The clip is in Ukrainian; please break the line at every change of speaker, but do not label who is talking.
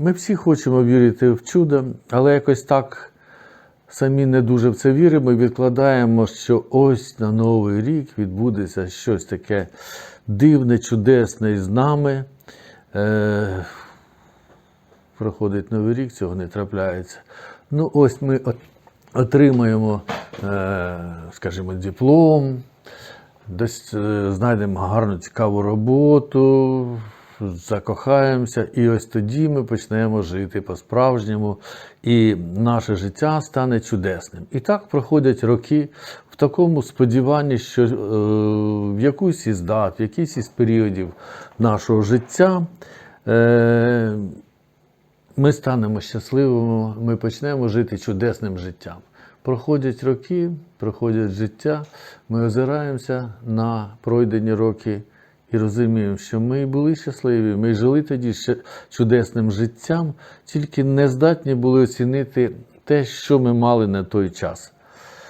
Ми всі хочемо вірити в чудо, але якось так самі не дуже в це віримо і відкладаємо, що ось на Новий рік відбудеться щось таке дивне, чудесне із нами. Е, проходить Новий рік, цього не трапляється. Ну, ось ми отримаємо, е, скажімо, диплом, десь е, знайдемо гарну цікаву роботу, закохаємося, і ось тоді ми почнемо жити по-справжньому, і наше життя стане чудесним. І так проходять роки в такому сподіванні, що е, в якусь із дат, в якийсь із періодів нашого життя. Е, ми станемо щасливими, ми почнемо жити чудесним життям. Проходять роки, проходять життя, ми озираємося на пройдені роки і розуміємо, що ми були щасливі, ми жили тоді ще чудесним життям, тільки не здатні були оцінити те, що ми мали на той час.